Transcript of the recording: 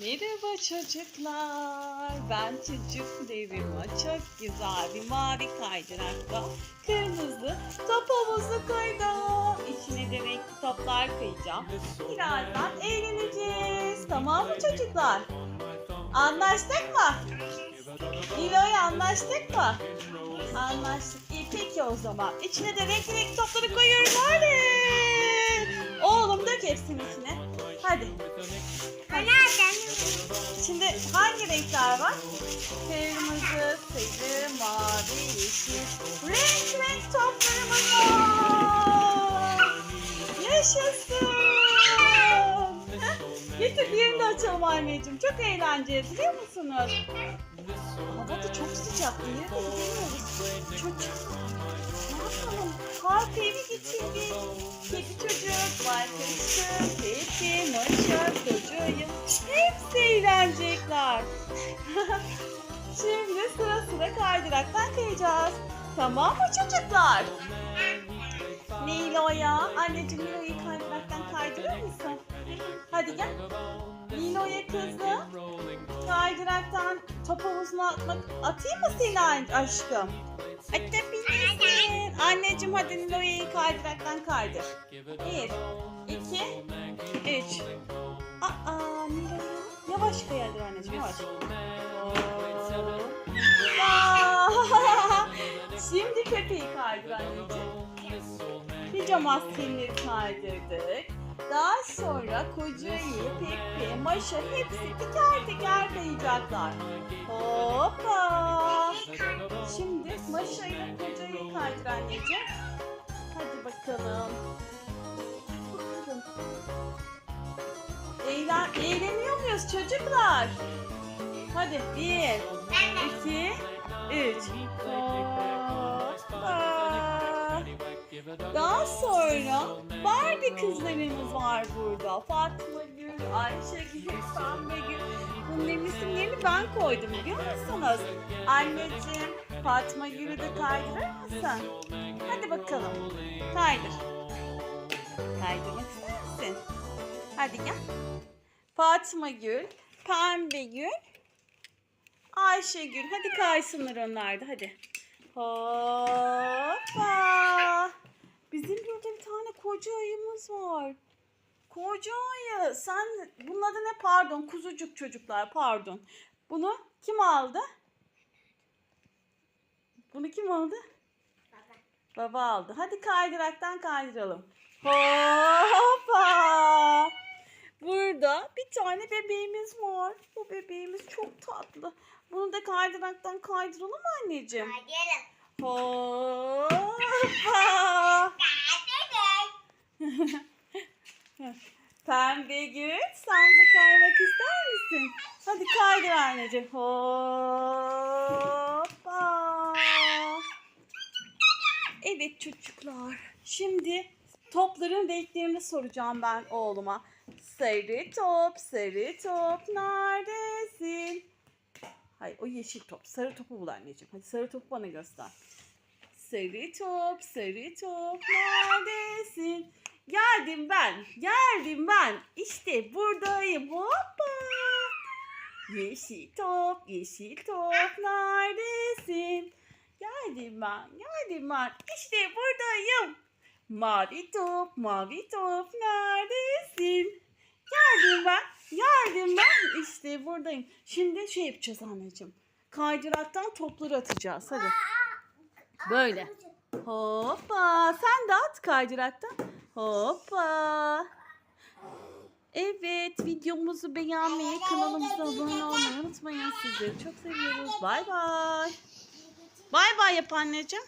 Merhaba çocuklar. Ben çocuk devrim. Çok güzel bir mavi kaydırakla kırmızı top havuzu. İçine de renkli toplar koyacağım. Birazdan eğleneceğiz. Tamam mı çocuklar? Anlaştık mı? Nilo'yu anlaştık mı? Anlaştık. İyi peki o zaman. İçine de renkli renkli topları koyuyoruz. Hadi. Renkler var? Kırmızı, sarı, mavi, yeşil. Renk renk toplarımız var. Yaşasın. Getir diğerini de açalım anneciğim. Çok eğlenceli biliyor musunuz? Hava da çok sıcak. Niye de gidemiyoruz? Çocuk. Ne yapalım? Park evi getirdik. Kedi çocuk, baykuşu, kedi, maşa, Şimdi sıra sıra kaydıraktan kayacağız. Tamam mı çocuklar? Nilo'ya. Anneciğim Nilo'yu kaydıraktan kaydırır mısın? Hadi gel. Nilo'ya kızım. Kaydıraktan top havuzuna atmak, atayım mı seni aşkım? Atabilirsin. Anneciğim hadi Nilo'yu kaydıraktan kaydır. Bir, iki, üç. Aa Nilo'ya. Yavaş kaydır anneciğim yavaş. Şimdi Pepe'yi kaydır anneciğim. Pijama maskeleri kaydırdık. Daha sonra kocayı, Pepe, Maşa hepsi teker teker kayacaklar. Hoppa. Şimdi Maşa ile kocayı kaydır anneciğim. Hadi bakalım. Bakalım. Eğlen, eğleniyor muyuz çocuklar? Hadi bir, iki, üç. Daha sonra Barbie kızlarımız var burada. Fatma Gül, Ayşegül, Pembe Gül. Bunların isimlerini ben koydum biliyor musunuz? Anneciğim Fatma Gül'ü de kaydırır mısın? Hadi bakalım. Kaydır. Kaydırmak ister misin? Hadi gel. Fatma Gül, Pembe Gül, Ayşegül. Hadi kaysınlar onlar da hadi. Hoppa. Bizim burada bir tane koca ayımız var. Koca ayı. Sen bunun adı ne? Pardon. Kuzucuk çocuklar. Pardon. Bunu kim aldı? Bunu kim aldı? Baba. Baba aldı. Hadi kaydıraktan kaydıralım. Hoppa. Burada bir tane bebeğimiz var. Bu bebeğimiz çok tatlı. Bunu da kaydıraktan kaydıralım mı anneciğim? Hoppa. Pembe gül sen de kaymak ister misin? Hadi kaydır anneciğim. Hoppa. Evet çocuklar. Şimdi topların renklerini soracağım ben oğluma. Sarı top, sarı top neredesin? Hayır o yeşil top. Sarı topu bul anneciğim. Hadi sarı topu bana göster. Sarı top, sarı top neredesin? Geldim ben, geldim ben. İşte buradayım. Hoppa. Yeşil top, yeşil top neredesin? Geldim ben, geldim ben. İşte buradayım. Mavi top, mavi top neredesin? Geldim ben, geldim ben. İşte buradayım. Şimdi şey yapacağız anneciğim. Kaydıraktan topları atacağız. Hadi. Böyle. Hoppa. Sen de at kaydıraktan. Hoppa. Evet videomuzu beğenmeyi, kanalımıza abone olmayı unutmayın. Sizleri çok seviyoruz. Bay bay. Bay bay yap anneciğim.